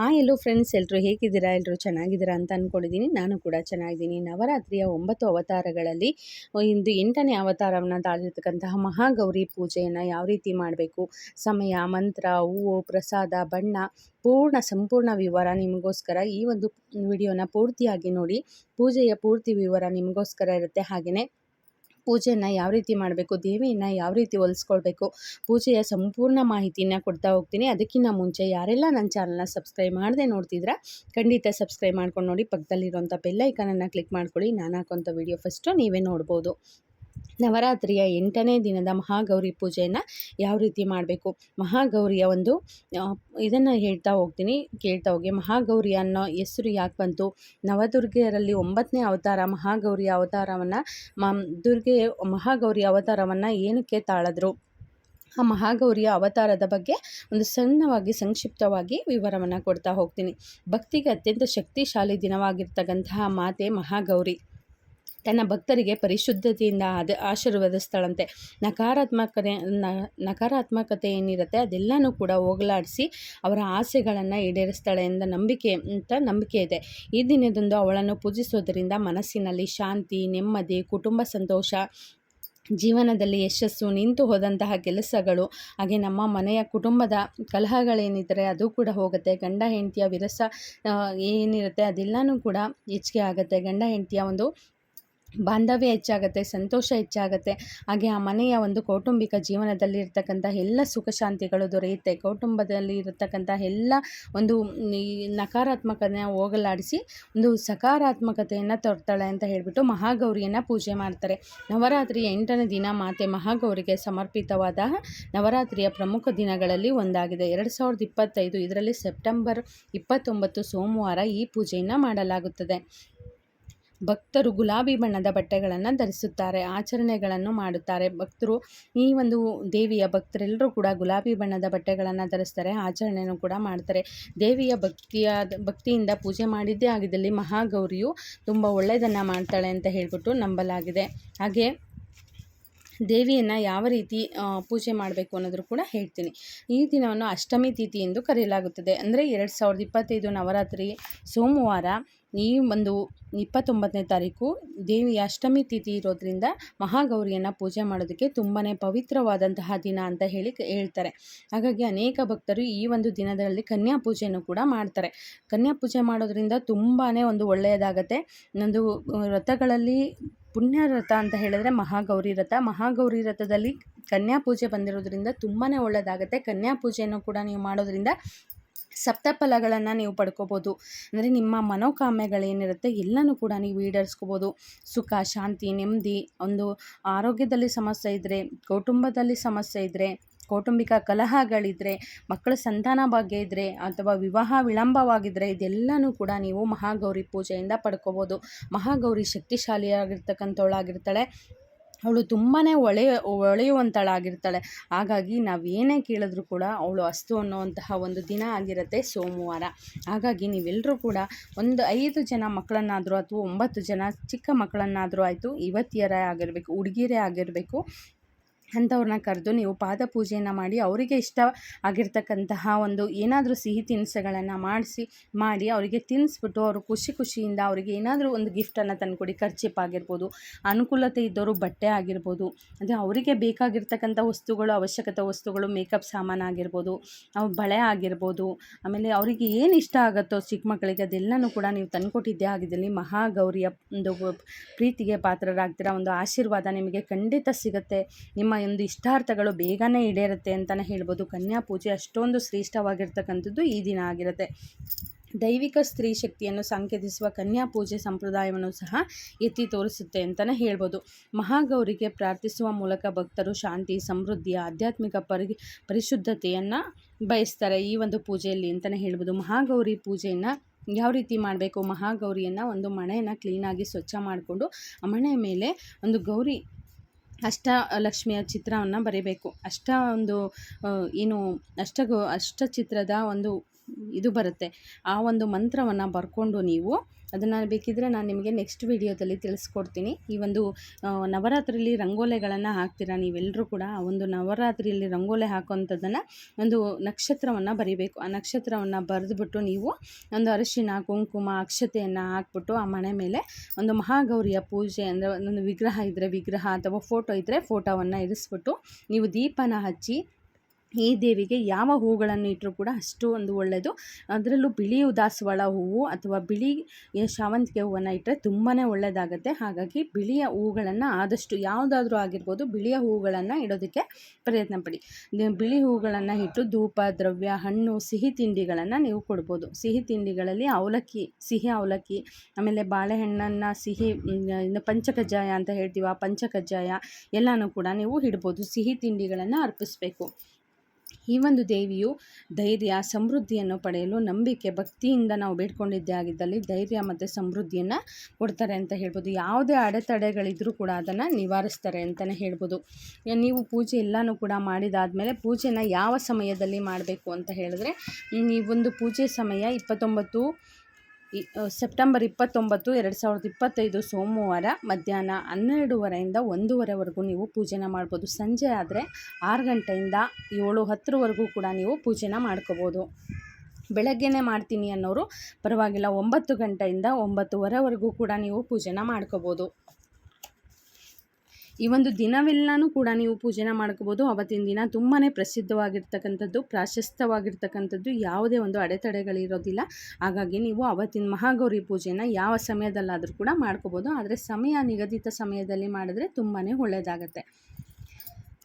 ಹಾಂ ಎಲ್ಲೋ ಫ್ರೆಂಡ್ಸ್ ಎಲ್ಲರೂ ಹೇಗಿದ್ದೀರಾ? ಎಲ್ಲರೂ ಚೆನ್ನಾಗಿದ್ದೀರಾ? ಅಂತ ಅಂದ್ಕೊಂಡಿದ್ದೀನಿ ನಾನು ಕೂಡ ಚೆನ್ನಾಗಿದ್ದೀನಿ. ನವರಾತ್ರಿಯ ಒಂಬತ್ತು ಅವತಾರಗಳಲ್ಲಿ ಇಂದು ಎಂಟನೇ ಅವತಾರವನ್ನು ತಾಳಿರ್ತಕ್ಕಂತಹ ಮಹಾಗೌರಿ ಪೂಜೆಯನ್ನು ಯಾವ ರೀತಿ ಮಾಡಬೇಕು? ಸಮಯ, ಮಂತ್ರ, ಹೂವು, ಪ್ರಸಾದ, ಬಣ್ಣ, ಪೂರ್ಣ, ಸಂಪೂರ್ಣ ವಿವರ ನಿಮಗೋಸ್ಕರ ಈ ಒಂದು ವಿಡಿಯೋನ ಪೂರ್ತಿಯಾಗಿ ನೋಡಿ, ಪೂಜೆಯ ಪೂರ್ತಿ ವಿವರ ನಿಮಗೋಸ್ಕರ ಇರುತ್ತೆ. ಹಾಗೆಯೇ ಪೂಜೆಯನ್ನು ಯಾವ ರೀತಿ ಮಾಡಬೇಕು, ದೇವಿಯನ್ನು ಯಾವ ರೀತಿ ಹೊಲಿಸ್ಕೊಳ್ಬೇಕು, ಪೂಜೆಯ ಸಂಪೂರ್ಣ ಮಾಹಿತಿನ ಕೊಡ್ತಾ ಹೋಗ್ತೀನಿ. ಅದಕ್ಕಿಂತ ಮುಂಚೆ ಯಾರೆಲ್ಲ ನನ್ನ ಚಾನಲ್ನ ಸಬ್ಸ್ಕ್ರೈಬ್ ಮಾಡದೆ ನೋಡ್ತಿದ್ರೆ ಖಂಡಿತ ಸಬ್ಸ್ಕ್ರೈಬ್ ಮಾಡ್ಕೊಂಡು ನೋಡಿ, ಪಕ್ಕದಲ್ಲಿರುವಂಥ ಬೆಲ್ಲೈಕನನ್ನು ಕ್ಲಿಕ್ ಮಾಡ್ಕೊಳ್ಳಿ. ನಾನು ಹಾಕೋಂಥ ವಿಡಿಯೋ ಫಸ್ಟು ನೀವೇ ನೋಡ್ಬೋದು. ನವರಾತ್ರಿಯ ಎಂಟನೇ ದಿನದ ಮಹಾಗೌರಿ ಪೂಜೆಯನ್ನು ಯಾವ ರೀತಿ ಮಾಡಬೇಕು? ಮಹಾಗೌರಿಯ ಒಂದು ಇದನ್ನು ಹೇಳ್ತಾ ಹೋಗ್ತೀನಿ, ಕೇಳ್ತಾ ಹೋಗಿ. ಮಹಾಗೌರಿ ಅನ್ನೋ ಹೆಸರು ಯಾಕೆ ಬಂತು? ನವದುರ್ಗೆಯರಲ್ಲಿ ಒಂಬತ್ತನೇ ಅವತಾರ ಮಹಾಗೌರಿಯ ಅವತಾರವನ್ನು, ಮ, ದುರ್ಗೆ ಮಹಾಗೌರಿ ಅವತಾರವನ್ನು ಏನಕ್ಕೆ ತಾಳದ್ರು? ಆ ಮಹಾಗೌರಿಯ ಅವತಾರದ ಬಗ್ಗೆ ಒಂದು ಸಣ್ಣವಾಗಿ, ಸಂಕ್ಷಿಪ್ತವಾಗಿ ವಿವರವನ್ನು ಕೊಡ್ತಾ ಹೋಗ್ತೀನಿ. ಭಕ್ತಿಗೆ ಅತ್ಯಂತ ಶಕ್ತಿಶಾಲಿ ದಿನವಾಗಿರ್ತಕ್ಕಂತಹ ಮಾತೆ ಮಹಾಗೌರಿ. ತನ್ನ ಭಕ್ತರಿಗೆ ಪರಿಶುದ್ಧತೆಯಿಂದ ಅದು ಆಶೀರ್ವದಿಸ್ತಾಳಂತೆ ನಕಾರಾತ್ಮಕತೆ ನಕಾರಾತ್ಮಕತೆ ಏನಿರುತ್ತೆ ಅದೆಲ್ಲನೂ ಕೂಡ ಹೋಗಲಾಡಿಸಿ ಅವರ ಆಸೆಗಳನ್ನು ಈಡೇರಿಸ್ತಾಳೆ ಎಂದ ನಂಬಿಕೆ, ಅಂತ ನಂಬಿಕೆ ಇದೆ. ಈ ದಿನದಂದು ಅವಳನ್ನು ಪೂಜಿಸೋದರಿಂದ ಮನಸ್ಸಿನಲ್ಲಿ ಶಾಂತಿ, ನೆಮ್ಮದಿ, ಕುಟುಂಬ ಸಂತೋಷ, ಜೀವನದಲ್ಲಿ ಯಶಸ್ಸು, ನಿಂತು ಹೋದಂತಹ ಕೆಲಸಗಳು, ಹಾಗೆ ನಮ್ಮ ಮನೆಯ ಕುಟುಂಬದ ಕಲಹಗಳೇನಿದ್ದರೆ ಅದು ಕೂಡ ಹೋಗುತ್ತೆ. ಗಂಡ, ಹೆಂಡತಿಯ ವಿರಸ ಏನಿರುತ್ತೆ ಅದೆಲ್ಲನೂ ಕೂಡ ಹೆಚ್ಚಿಗೆ ಆಗುತ್ತೆ. ಗಂಡ, ಹೆಂಡತಿಯ ಒಂದು ಬಾಂಧವ್ಯ ಹೆಚ್ಚಾಗುತ್ತೆ, ಸಂತೋಷ ಹೆಚ್ಚಾಗುತ್ತೆ, ಹಾಗೆ ಆ ಮನೆಯ ಒಂದು ಕೌಟುಂಬಿಕ ಜೀವನದಲ್ಲಿ ಇರ್ತಕ್ಕಂಥ ಎಲ್ಲ ಸುಖ ಶಾಂತಿಗಳು ದೊರೆಯುತ್ತೆ. ಕೌಟುಂಬದಲ್ಲಿ ಇರತಕ್ಕಂಥ ಎಲ್ಲ ಒಂದು ಈ ಹೋಗಲಾಡಿಸಿ ಒಂದು ಸಕಾರಾತ್ಮಕತೆಯನ್ನು ತರ್ತಾಳೆ ಅಂತ ಹೇಳಿಬಿಟ್ಟು ಮಹಾಗೌರಿಯನ್ನು ಪೂಜೆ ಮಾಡ್ತಾರೆ. ನವರಾತ್ರಿಯ ಎಂಟನೇ ದಿನ ಮಾತೆ ಮಹಾಗೌರಿಗೆ ಸಮರ್ಪಿತವಾದ ನವರಾತ್ರಿಯ ಪ್ರಮುಖ ದಿನಗಳಲ್ಲಿ ಒಂದಾಗಿದೆ. ಎರಡು ಸಾವಿರದ ಇಪ್ಪತ್ತೈದು, ಇದರಲ್ಲಿ ಸೆಪ್ಟೆಂಬರ್ ಇಪ್ಪತ್ತೊಂಬತ್ತು ಸೋಮವಾರ ಈ ಪೂಜೆಯನ್ನು ಮಾಡಲಾಗುತ್ತದೆ. ಭಕ್ತರು ಗುಲಾಬಿ ಬಣ್ಣದ ಬಟ್ಟೆಗಳನ್ನು ಧರಿಸುತ್ತಾರೆ, ಆಚರಣೆಗಳನ್ನು ಮಾಡುತ್ತಾರೆ. ಭಕ್ತರು ಈ ಒಂದು ದೇವಿಯ ಭಕ್ತರೆಲ್ಲರೂ ಕೂಡ ಗುಲಾಬಿ ಬಣ್ಣದ ಬಟ್ಟೆಗಳನ್ನು ಧರಿಸ್ತಾರೆ ಆಚರಣೆಯನ್ನು ಕೂಡ ಮಾಡ್ತಾರೆ. ದೇವಿಯ ಭಕ್ತಿಯ, ಭಕ್ತಿಯಿಂದ ಪೂಜೆ ಮಾಡಿದ್ದೇ ಆಗಿದ್ದಲ್ಲಿ ಮಹಾಗೌರಿಯು ತುಂಬ ಒಳ್ಳೆಯದನ್ನು ಮಾಡ್ತಾಳೆ ಅಂತ ಹೇಳಿಬಿಟ್ಟು ನಂಬಲಾಗಿದೆ. ಹಾಗೆ ದೇವಿಯನ್ನು ಯಾವ ರೀತಿ ಪೂಜೆ ಮಾಡಬೇಕು ಅನ್ನೋದ್ರು ಕೂಡ ಹೇಳ್ತೀನಿ. ಈ ದಿನವನ್ನು ಅಷ್ಟಮಿ ತಿಥಿ ಎಂದು ಕರೆಯಲಾಗುತ್ತದೆ. ಅಂದರೆ ಎರಡು ಸಾವಿರದ ಇಪ್ಪತ್ತೈದು ನವರಾತ್ರಿ ಸೋಮವಾರ ಈ ಒಂದು ಇಪ್ಪತ್ತೊಂಬತ್ತನೇ ತಾರೀಕು ದೇವಿಯ ಅಷ್ಟಮಿ ತಿಥಿ ಇರೋದ್ರಿಂದ ಮಹಾಗೌರಿಯನ್ನು ಪೂಜೆ ಮಾಡೋದಕ್ಕೆ ತುಂಬಾ ಪವಿತ್ರವಾದಂತಹ ದಿನ ಅಂತ ಹೇಳಿ ಹೇಳ್ತಾರೆ. ಹಾಗಾಗಿ ಅನೇಕ ಭಕ್ತರು ಈ ಒಂದು ದಿನದಲ್ಲಿ ಕನ್ಯಾ ಪೂಜೆಯನ್ನು ಕೂಡ ಮಾಡ್ತಾರೆ. ಕನ್ಯಾ ಪೂಜೆ ಮಾಡೋದ್ರಿಂದ ತುಂಬಾ ಒಂದು ಒಳ್ಳೆಯದಾಗತ್ತೆ. ಒಂದು ವ್ರತಗಳಲ್ಲಿ ಪುಣ್ಯ ವ್ರತ ಅಂತ ಹೇಳಿದ್ರೆ ಮಹಾಗೌರಿ ರಥ ಮಹಾಗೌರಿ ರಥದಲ್ಲಿ ಕನ್ಯಾ ಪೂಜೆ ಬಂದಿರೋದ್ರಿಂದ ತುಂಬಾ ಒಳ್ಳೆಯದಾಗುತ್ತೆ ಕನ್ಯಾ ಪೂಜೆಯನ್ನು ಕೂಡ ನೀವು ಮಾಡೋದ್ರಿಂದ ಸಪ್ತಫಲಗಳನ್ನು ನೀವು ಪಡ್ಕೋಬೋದು. ಅಂದರೆ ನಿಮ್ಮ ಮನೋಕಾಮ್ಯಗಳೇನಿರುತ್ತೆ ಎಲ್ಲನೂ ಕೂಡ ನೀವು ಈಡೇರಿಸ್ಕೋಬೋದು. ಸುಖ, ಶಾಂತಿ, ನೆಮ್ಮದಿ, ಒಂದು ಆರೋಗ್ಯದಲ್ಲಿ ಸಮಸ್ಯೆ ಇದ್ದರೆ ಕೌಟುಂಬದಲ್ಲಿ ಸಮಸ್ಯೆ ಇದ್ದರೆ ಕೌಟುಂಬಿಕ ಕಲಹಗಳಿದ್ದರೆ ಮಕ್ಕಳ ಸಂತಾನ ಭಾಗ್ಯ ಇದ್ದರೆ ಅಥವಾ ವಿವಾಹ ವಿಳಂಬವಾಗಿದ್ದರೆ ಇದೆಲ್ಲನೂ ಕೂಡ ನೀವು ಮಹಾಗೌರಿ ಪೂಜೆಯಿಂದ ಪಡ್ಕೋಬೋದು. ಮಹಾಗೌರಿ ಶಕ್ತಿಶಾಲಿಯಾಗಿರ್ತಕ್ಕಂಥವಳಾಗಿರ್ತಾಳೆ. ಅವಳು ತುಂಬಾ ಒಳೆಯ ಒಳೆಯುವಂಥಳಾಗಿರ್ತಾಳೆ ಹಾಗಾಗಿ ನಾವು ಏನೇ ಕೇಳಿದ್ರು ಕೂಡ ಅವಳು ಅಸ್ತು ಅನ್ನುವಂತಹ ಒಂದು ದಿನ ಆಗಿರುತ್ತೆ ಸೋಮವಾರ. ಹಾಗಾಗಿ ನೀವೆಲ್ಲರೂ ಕೂಡ ಒಂದು ಐದು ಜನ ಮಕ್ಕಳನ್ನಾದರೂ ಅಥವಾ ಒಂಬತ್ತು ಜನ ಚಿಕ್ಕ ಮಕ್ಕಳನ್ನಾದರೂ ಆಯಿತು, ಯುವತಿಯರೇ ಆಗಿರಬೇಕು, ಹುಡುಗಿಯರೇ ಆಗಿರಬೇಕು ಅಂಥವ್ರನ್ನ ಕರೆದು ನೀವು ಪಾದ ಪೂಜೆಯನ್ನು ಮಾಡಿ ಅವರಿಗೆ ಇಷ್ಟ ಆಗಿರ್ತಕ್ಕಂತಹ ಒಂದು ಏನಾದರೂ ಸಿಹಿ ತಿನಿಸುಗಳನ್ನು ಮಾಡಿಸಿ, ಮಾಡಿ ಅವರಿಗೆ ತಿನ್ನಿಸ್ಬಿಟ್ಟು ಅವರು ಖುಷಿ ಖುಷಿಯಿಂದ ಅವರಿಗೆ ಏನಾದರೂ ಒಂದು ಗಿಫ್ಟನ್ನು ತಂದುಕೊಡಿ ಖರ್ಚಿಪ್ ಆಗಿರ್ಬೋದು, ಅನುಕೂಲತೆ ಇದ್ದವರು ಬಟ್ಟೆ ಆಗಿರ್ಬೋದು, ಅಂದರೆ ಅವರಿಗೆ ಬೇಕಾಗಿರ್ತಕ್ಕಂಥ ವಸ್ತುಗಳು, ಅವಶ್ಯಕತೆ ವಸ್ತುಗಳು ಮೇಕಪ್ ಸಾಮಾನು ಆಗಿರ್ಬೋದು, ಅವು ಬಳೆ ಆಗಿರ್ಬೋದು, ಆಮೇಲೆ ಅವರಿಗೆ ಏನು ಇಷ್ಟ ಆಗುತ್ತೋ ಚಿಕ್ಕ ಮಕ್ಕಳಿಗೆ ಅದೆಲ್ಲನೂ ಕೂಡ ನೀವು ತಂದುಕೊಟ್ಟಿದ್ದೇ ಆಗಿದ್ದಲ್ಲಿ ಮಹಾಗೌರಿಯ ಒಂದು ಪ್ರೀತಿಗೆ ಪಾತ್ರರಾಗ್ತೀರ, ಒಂದು ಆಶೀರ್ವಾದ ನಿಮಗೆ ಖಂಡಿತ ಸಿಗುತ್ತೆ. ನಿಮ್ಮ ಒಂದು ಇಷ್ಟಾರ್ಥಗಳು ಬೇಗನೆ ಈಡೇರುತ್ತೆ ಅಂತಲೇ ಹೇಳ್ಬೋದು. ಕನ್ಯಾ ಪೂಜೆ ಅಷ್ಟೊಂದು ಶ್ರೇಷ್ಠವಾಗಿರ್ತಕ್ಕಂಥದ್ದು ಈ ದಿನ ಆಗಿರುತ್ತೆ. ದೈವಿಕ ಸ್ತ್ರೀ ಶಕ್ತಿಯನ್ನು ಸಂಕೇತಿಸುವ ಕನ್ಯಾ ಪೂಜೆ ಸಂಪ್ರದಾಯವನ್ನು ಸಹ ಎತ್ತಿ ತೋರಿಸುತ್ತೆ ಅಂತಲೇ ಹೇಳ್ಬೋದು. ಮಹಾಗೌರಿಗೆ ಪ್ರಾರ್ಥಿಸುವ ಮೂಲಕ ಭಕ್ತರು ಶಾಂತಿ, ಸಮೃದ್ಧಿ, ಆಧ್ಯಾತ್ಮಿಕ ಪರಿ ಪರಿಶುದ್ಧತೆಯನ್ನು ಬಯಸ್ತಾರೆ ಈ ಒಂದು ಪೂಜೆಯಲ್ಲಿ ಅಂತಲೇ ಹೇಳ್ಬೋದು. ಮಹಾಗೌರಿ ಪೂಜೆಯನ್ನು ಯಾವ ರೀತಿ ಮಾಡಬೇಕು? ಮಹಾಗೌರಿಯನ್ನು ಒಂದು ಮಣೆಯನ್ನು ಕ್ಲೀನಾಗಿ ಸ್ವಚ್ಛ ಮಾಡಿಕೊಂಡು ಆ ಮಣೆಯ ಮೇಲೆ ಒಂದು ಗೌರಿ ಅಷ್ಟ ಲಕ್ಷ್ಮಿಯ ಚಿತ್ರವನ್ನು ಬರೀಬೇಕು. ಅಷ್ಟ ಒಂದು ಏನು ಅಷ್ಟ ಗೋ ಅಷ್ಟ ಚಿತ್ರದ ಒಂದು ಇದು ಬರುತ್ತೆ. ಆ ಒಂದು ಮಂತ್ರವನ್ನು ಬರ್ಕೊಂಡು ನೀವು ಅದನ್ನು ಬೇಕಿದ್ದರೆ ನಾನು ನಿಮಗೆ ನೆಕ್ಸ್ಟ್ ವೀಡಿಯೋದಲ್ಲಿ ತಿಳಿಸ್ಕೊಡ್ತೀನಿ. ಈ ಒಂದು ನವರಾತ್ರಿಯಲ್ಲಿ ರಂಗೋಲೆಗಳನ್ನು ಹಾಕ್ತೀರಾ ನೀವೆಲ್ಲರೂ ಕೂಡ, ಆ ಒಂದು ನವರಾತ್ರಿಯಲ್ಲಿ ರಂಗೋಲೆ ಹಾಕುವಂಥದ್ದನ್ನು ಒಂದು ನಕ್ಷತ್ರವನ್ನು ಬರಿಬೇಕು. ಆ ನಕ್ಷತ್ರವನ್ನು ಬರೆದುಬಿಟ್ಟು ನೀವು ಒಂದು ಅರಿಶಿನ, ಕುಂಕುಮ, ಅಕ್ಷತೆಯನ್ನು ಹಾಕ್ಬಿಟ್ಟು ಆ ಮನೆ ಮೇಲೆ ಒಂದು ಮಹಾಗೌರಿಯ ಪೂಜೆ ಅಂದರೆ ಒಂದೊಂದು ವಿಗ್ರಹ ಇದ್ದರೆ ವಿಗ್ರಹ ಅಥವಾ ಫೋಟೋ ಇದ್ದರೆ ಫೋಟೋವನ್ನು ಇರಿಸ್ಬಿಟ್ಟು ನೀವು ದೀಪನ ಹಚ್ಚಿ ಈ ದೇವಿಗೆ ಯಾವ ಹೂಗಳನ್ನು ಇಟ್ಟರೂ ಕೂಡ ಅಷ್ಟು ಒಂದು ಒಳ್ಳೆಯದು. ಅದರಲ್ಲೂ ಬಿಳಿ ದಾಸವಾಳ ಹೂವು ಅಥವಾ ಬಿಳಿ ಶಾವಂತಿಗೆ ಹೂವನ್ನು ಇಟ್ಟರೆ ತುಂಬಾ ಒಳ್ಳೆಯದಾಗತ್ತೆ. ಹಾಗಾಗಿ ಬಿಳಿಯ ಹೂಗಳನ್ನು ಆದಷ್ಟು ಯಾವುದಾದ್ರೂ ಆಗಿರ್ಬೋದು ಬಿಳಿಯ ಹೂಗಳನ್ನು ಇಡೋದಕ್ಕೆ ಪ್ರಯತ್ನ ಪಡಿ. ಬಿಳಿ ಹೂಗಳನ್ನು ಇಟ್ಟು ಧೂಪ, ದ್ರವ್ಯ, ಹಣ್ಣು, ಸಿಹಿ ತಿಂಡಿಗಳನ್ನು ನೀವು ಕೊಡ್ಬೋದು. ಸಿಹಿ ತಿಂಡಿಗಳಲ್ಲಿ ಅವಲಕ್ಕಿ, ಸಿಹಿ ಅವಲಕ್ಕಿ, ಆಮೇಲೆ ಬಾಳೆಹಣ್ಣನ್ನು ಸಿಹಿ ಇನ್ನು ಪಂಚಕಜ್ಜಾಯ ಅಂತ ಹೇಳ್ತೀವಿ, ಆ ಪಂಚಕಜ್ಜಾಯ ಎಲ್ಲನೂ ಕೂಡ ನೀವು ಇಡ್ಬೋದು. ಸಿಹಿ ತಿಂಡಿಗಳನ್ನು ಅರ್ಪಿಸಬೇಕು. ಈ ಒಂದು ದೇವಿಯು ಧೈರ್ಯ, ಸಮೃದ್ಧಿಯನ್ನು ಪಡೆಯಲು ನಂಬಿಕೆ, ಭಕ್ತಿಯಿಂದ ನಾವು ಬೇಡ್ಕೊಂಡಿದ್ದೇ ಆಗಿದ್ದಲ್ಲಿ ಧೈರ್ಯ ಮತ್ತು ಸಮೃದ್ಧಿಯನ್ನು ಕೊಡ್ತಾರೆ ಅಂತ ಹೇಳ್ಬೋದು. ಯಾವುದೇ ಅಡೆತಡೆಗಳಿದ್ದರೂ ಕೂಡ ಅದನ್ನು ನಿವಾರಿಸ್ತಾರೆ ಅಂತಲೇ ಹೇಳ್ಬೋದು. ನೀವು ಪೂಜೆ ಎಲ್ಲನೂ ಕೂಡ ಮಾಡಿದಾದಮೇಲೆ ಪೂಜೆನ ಯಾವ ಸಮಯದಲ್ಲಿ ಮಾಡಬೇಕು ಅಂತ ಹೇಳಿದ್ರೆ, ಈ ಒಂದು ಪೂಜೆ ಸಮಯ ಇಪ್ಪತ್ತೊಂಬತ್ತು ಸೆಪ್ಟೆಂಬರ್ ಇಪ್ಪತ್ತೊಂಬತ್ತು, ಎರಡು ಸಾವಿರದ ಇಪ್ಪತ್ತೈದು ಸೋಮವಾರ ಮಧ್ಯಾಹ್ನ ಹನ್ನೆರಡುವರೆಯಿಂದ ಒಂದೂವರೆವರೆಗೂ ನೀವು ಪೂಜೆನ ಮಾಡ್ಬೋದು. ಸಂಜೆ ಆದರೆ ಆರು ಗಂಟೆಯಿಂದ ಏಳು ಹತ್ತರವರೆಗೂ ಕೂಡ ನೀವು ಪೂಜೆನ ಮಾಡ್ಕೋಬೋದು. ಬೆಳಗ್ಗೆನೇ ಮಾಡ್ತೀನಿ ಅನ್ನೋರು ಪರವಾಗಿಲ್ಲ, ಒಂಬತ್ತು ಗಂಟೆಯಿಂದ ಒಂಬತ್ತುವರೆವರೆಗೂ ಕೂಡ ನೀವು ಪೂಜೆನ ಮಾಡ್ಕೋಬೋದು. ಈ ಒಂದು ದಿನವೆಲ್ಲನೂ ಕೂಡ ನೀವು ಪೂಜೆನ ಮಾಡ್ಕೋಬೋದು. ಅವತ್ತಿನ ದಿನ ತುಂಬಾ ಪ್ರಸಿದ್ಧವಾಗಿರ್ತಕ್ಕಂಥದ್ದು, ಪ್ರಾಶಸ್ತ್ಯವಾಗಿರ್ತಕ್ಕಂಥದ್ದು ಯಾವುದೇ ಒಂದು ಅಡೆತಡೆಗಳಿರೋದಿಲ್ಲ. ಹಾಗಾಗಿ ನೀವು ಅವತ್ತಿನ ಮಹಾಗೌರಿ ಪೂಜೆನ ಯಾವ ಸಮಯದಲ್ಲಾದರೂ ಕೂಡ ಮಾಡ್ಕೋಬೋದು. ಆದರೆ ಸಮಯ ನಿಗದಿತ ಸಮಯದಲ್ಲಿ ಮಾಡಿದ್ರೆ ತುಂಬಾ ಒಳ್ಳೆಯದಾಗತ್ತೆ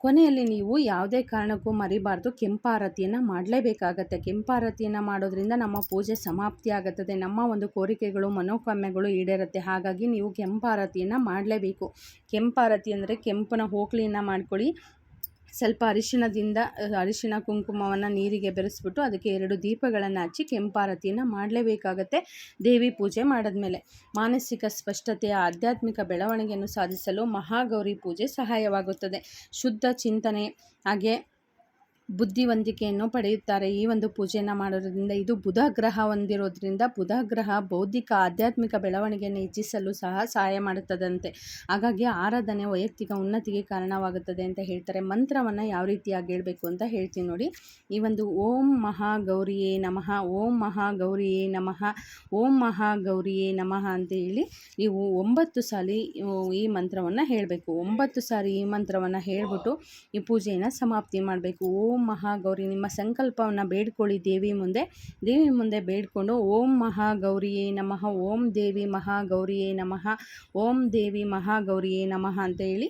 ಕೊನೆಯಲ್ಲಿ ನೀವು ಯಾವುದೇ ಕಾರಣಕ್ಕೂ ಮರಿಬಾರ್ದು. ಕೆಂಪಾರತಿಯನ್ನು ಮಾಡಲೇಬೇಕಾಗತ್ತೆ. ಕೆಂಪಾರತಿಯನ್ನು ಮಾಡೋದ್ರಿಂದ ನಮ್ಮ ಪೂಜೆ ಸಮಾಪ್ತಿ ಆಗುತ್ತದೆ. ನಮ್ಮ ಒಂದು ಕೋರಿಕೆಗಳು, ಮನೋಕಾಮ್ಯಗಳು ಈಡೇರುತ್ತೆ. ಹಾಗಾಗಿ ನೀವು ಕೆಂಪಾರತಿಯನ್ನು ಮಾಡಲೇಬೇಕು. ಕೆಂಪಾರತಿ ಅಂದರೆ ಕೆಂಪನ ಹೋಕ್ಲಿಯನ್ನು ಮಾಡ್ಕೊಳ್ಳಿ. ಸ್ವಲ್ಪ ಅರಿಶಿಣದಿಂದ ಅರಿಶಿಣ ಕುಂಕುಮವನ್ನು ನೀರಿಗೆ ಬೆರೆಸ್ಬಿಟ್ಟು ಅದಕ್ಕೆ ಎರಡು ದೀಪಗಳನ್ನು ಹಚ್ಚಿ ಕೆಂಪಾರತಿಯನ್ನು ಮಾಡಲೇಬೇಕಾಗತ್ತೆ ದೇವಿ ಪೂಜೆ ಮಾಡಿದ್ಮೇಲೆ. ಮಾನಸಿಕ ಸ್ಪಷ್ಟತೆಯ ಆಧ್ಯಾತ್ಮಿಕ ಬೆಳವಣಿಗೆಯನ್ನು ಸಾಧಿಸಲು ಮಹಾಗೌರಿ ಪೂಜೆ ಸಹಾಯವಾಗುತ್ತದೆ. ಶುದ್ಧ ಚಿಂತನೆ, ಹಾಗೆ ಬುದ್ಧಿವಂತಿಕೆಯನ್ನು ಪಡೆಯುತ್ತಾರೆ. ಈ ಒಂದು ಪೂಜೆಯನ್ನು ಮಾಡೋದ್ರಿಂದ ಇದು ಬುಧ ಗ್ರಹ ಹೊಂದಿರೋದ್ರಿಂದ ಬುಧ ಗ್ರಹ ಬೌದ್ಧಿಕ ಆಧ್ಯಾತ್ಮಿಕ ಬೆಳವಣಿಗೆಯನ್ನು ಹೆಚ್ಚಿಸಲು ಸಹ ಸಹಾಯ ಮಾಡುತ್ತದಂತೆ. ಹಾಗಾಗಿ ಆರಾಧನೆ ವೈಯಕ್ತಿಕ ಉನ್ನತಿಗೆ ಕಾರಣವಾಗುತ್ತದೆ ಅಂತ ಹೇಳ್ತಾರೆ. ಮಂತ್ರವನ್ನು ಯಾವ ರೀತಿಯಾಗಿ ಹೇಳಬೇಕು ಅಂತ ಹೇಳ್ತೀನಿ ನೋಡಿ. ಈ ಒಂದು ಓಂ ಮಹಾ ಗೌರಿಯೇ ನಮಃ, ಓಂ ಮಹಾ ಗೌರಿಯೇ ನಮಃ, ಓಂ ಮಹಾ ಗೌರಿಯೇ ನಮಃ ಅಂತ ಹೇಳಿ ನೀವು ಒಂಬತ್ತು ಸಾರಿ ಈ ಮಂತ್ರವನ್ನು ಹೇಳಬೇಕು. ಒಂಬತ್ತು ಸಾರಿ ಈ ಮಂತ್ರವನ್ನು ಹೇಳಿಬಿಟ್ಟು ಈ ಪೂಜೆಯನ್ನು ಸಮಾಪ್ತಿ ಮಾಡಬೇಕು. ಓಂ ಓಂ ಮಹಾಗೌರಿ, ನಿಮ್ಮ ಸಂಕಲ್ಪವನ್ನು ಬೇಡ್ಕೊಳ್ಳಿ ದೇವಿ ಮುಂದೆ. ದೇವಿ ಮುಂದೆ ಬೇಡ್ಕೊಂಡು ಓಂ ಮಹಾಗೌರಿಯೇ ನಮಃ, ಓಂ ದೇವಿ ಮಹಾಗೌರಿಯೇ ನಮಃ, ಓಂ ದೇವಿ ಮಹಾಗೌರಿಯೇ ನಮಃ ಅಂತ ಹೇಳಿ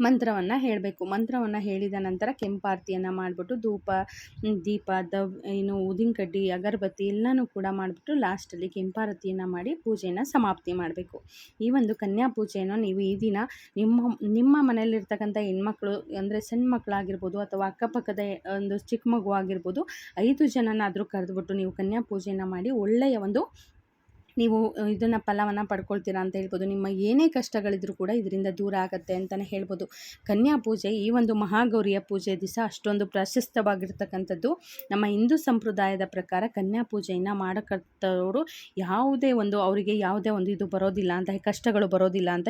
ಮಂತ್ರವನ್ನು ಹೇಳಬೇಕು. ಮಂತ್ರವನ್ನು ಹೇಳಿದ ನಂತರ ಕೆಂಪಾರತಿಯನ್ನು ಮಾಡಿಬಿಟ್ಟು ಧೂಪ ದೀಪ, ದವ್, ಏನು ಕಡ್ಡಿ, ಅಗರಬತ್ತಿ ಎಲ್ಲನೂ ಕೂಡ ಮಾಡಿಬಿಟ್ಟು ಲಾಸ್ಟಲ್ಲಿ ಕೆಂಪಾರತಿಯನ್ನು ಮಾಡಿ ಪೂಜೆಯನ್ನು ಸಮಾಪ್ತಿ ಮಾಡಬೇಕು. ಈ ಒಂದು ಕನ್ಯಾ ಪೂಜೆಯನ್ನು ನೀವು ಈ ದಿನ ನಿಮ್ಮ ನಿಮ್ಮ ಮನೆಯಲ್ಲಿರ್ತಕ್ಕಂಥ ಹೆಣ್ಮಕ್ಳು ಅಂದರೆ ಸಣ್ಣ ಮಕ್ಕಳಾಗಿರ್ಬೋದು ಅಥವಾ ಅಕ್ಕಪಕ್ಕದ ಒಂದು ಚಿಕ್ಕ ಮಗು ಆಗಿರ್ಬೋದು, ಐದು ಜನನಾದರೂ ಕರೆದುಬಿಟ್ಟು ನೀವು ಕನ್ಯಾ ಪೂಜೆಯನ್ನು ಮಾಡಿ ಒಳ್ಳೆಯ ಒಂದು ನೀವು ಇದನ್ನು ಫಲವನ್ನು ಪಡ್ಕೊಳ್ತೀರಾ ಅಂತ ಹೇಳ್ಬೋದು. ನಿಮ್ಮ ಏನೇ ಕಷ್ಟಗಳಿದ್ರೂ ಕೂಡ ಇದರಿಂದ ದೂರ ಆಗುತ್ತೆ ಅಂತಲೇ ಹೇಳ್ಬೋದು. ಕನ್ಯಾ ಪೂಜೆ ಈ ಒಂದು ಮಹಾಗೌರಿಯ ಪೂಜೆ ದಿವಸ ಅಷ್ಟೊಂದು ಪ್ರಶಸ್ತವಾಗಿರ್ತಕ್ಕಂಥದ್ದು. ನಮ್ಮ ಹಿಂದೂ ಸಂಪ್ರದಾಯದ ಪ್ರಕಾರ ಕನ್ಯಾ ಪೂಜೆಯನ್ನು ಮಾಡಕತ್ತವರು ಯಾವುದೇ ಒಂದು, ಅವರಿಗೆ ಯಾವುದೇ ಒಂದು ಇದು ಬರೋದಿಲ್ಲ ಅಂತ, ಕಷ್ಟಗಳು ಬರೋದಿಲ್ಲ ಅಂತ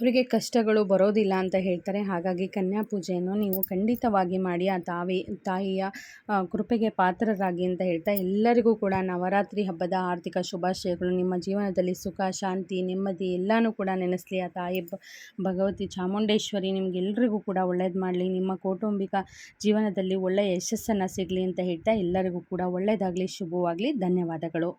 ಅವರಿಗೆ ಕಷ್ಟಗಳು ಬರೋದಿಲ್ಲ ಅಂತ ಹೇಳ್ತಾರೆ. ಹಾಗಾಗಿ ಕನ್ಯಾ ಪೂಜೆಯನ್ನು ನೀವು ಖಂಡಿತವಾಗಿ ಮಾಡಿ. ಆ ತಾವಿ, ತಾಯಿಯ ಕೃಪೆಗೆ ಪಾತ್ರರಾಗಿ ಅಂತ ಹೇಳ್ತಾ ಎಲ್ಲರಿಗೂ ಕೂಡ ನವರಾತ್ರಿ ಹಬ್ಬದ ಆರ್ಥಿಕ ಶುಭಾಶಯಗಳು. ನಿಮ್ಮ ಜೀವನದಲ್ಲಿ ಸುಖ, ಶಾಂತಿ, ನೆಮ್ಮದಿ ಎಲ್ಲನೂ ಕೂಡ ನೆನೆಸಲಿ. ಆ ತಾಯಿ ಭಗವತಿ ಚಾಮುಂಡೇಶ್ವರಿ ನಿಮಗೆಲ್ಲರಿಗೂ ಕೂಡ ಒಳ್ಳೇದು ಮಾಡಲಿ. ನಿಮ್ಮ ಕೌಟುಂಬಿಕ ಜೀವನದಲ್ಲಿ ಒಳ್ಳೆಯ ಯಶಸ್ಸನ್ನು ಸಿಗಲಿ ಅಂತ ಹೇಳ್ತಾ ಎಲ್ಲರಿಗೂ ಕೂಡ ಒಳ್ಳೆಯದಾಗಲಿ ಶುಭವಾಗಲಿ. ಧನ್ಯವಾದಗಳು.